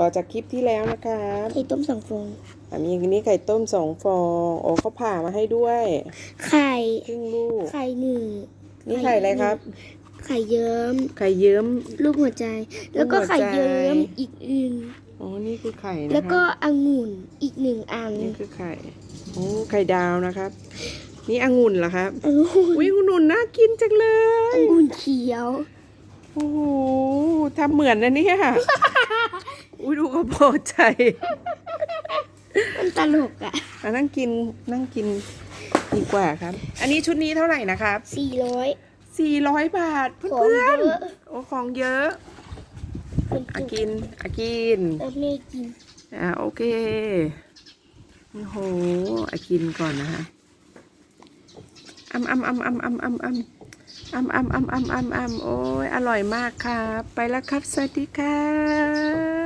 ต่อจากคลิปที่แล้วนะครับไข่ต้มสองฟองอะมีอันนี้ไข่ต้มสองฟอง โอ้เขาผ่ามาให้ด้วย ไข่ครึ่งลูก ไข่หนึ่งนี่ไข่อะไรครับ ไข่เยิ้ม ไข่เยิ้มรูปหัวใจ แล้วก็รูปหัวใจไข่เยิ้มอีกหนึ่งอ๋อ นี่คือไข่นะครับแล้วก็องุ่นอีกหนึ่งอัน นี่คือไข่ โอ้ ไข่ดาวนะครับ นี่องุ่นเหรอครับองุ่นอุ้ยองุ่นน่ากินจังเลยองุ่นเขียว โอ้โหทำเหมือนนะเนี่ย อุ้ยดูเขาพอใจมันตลกอะอะนั่งกินนั่งกินดีกว่าครับ อันนี้ชุดนี้เท่าไหร่นะครับสี่ร้อยสี่ร้อยบาทของเพื่อนเยอะๆโอ้ของเยอะเป็นอาจุกกินอากินแล้วไม่กินอ่าโอเคโอ้โหอากินก่อนนะคะอ้ำอ้ำอ้ำอ้ำอ้ำอ้ำอ้ำอ้ำอ้ำอ้ำอ้ำอ้ำอ้ำโอ้ยอร่อยมากครับ ไปแล้วครับ สวัสดีครับ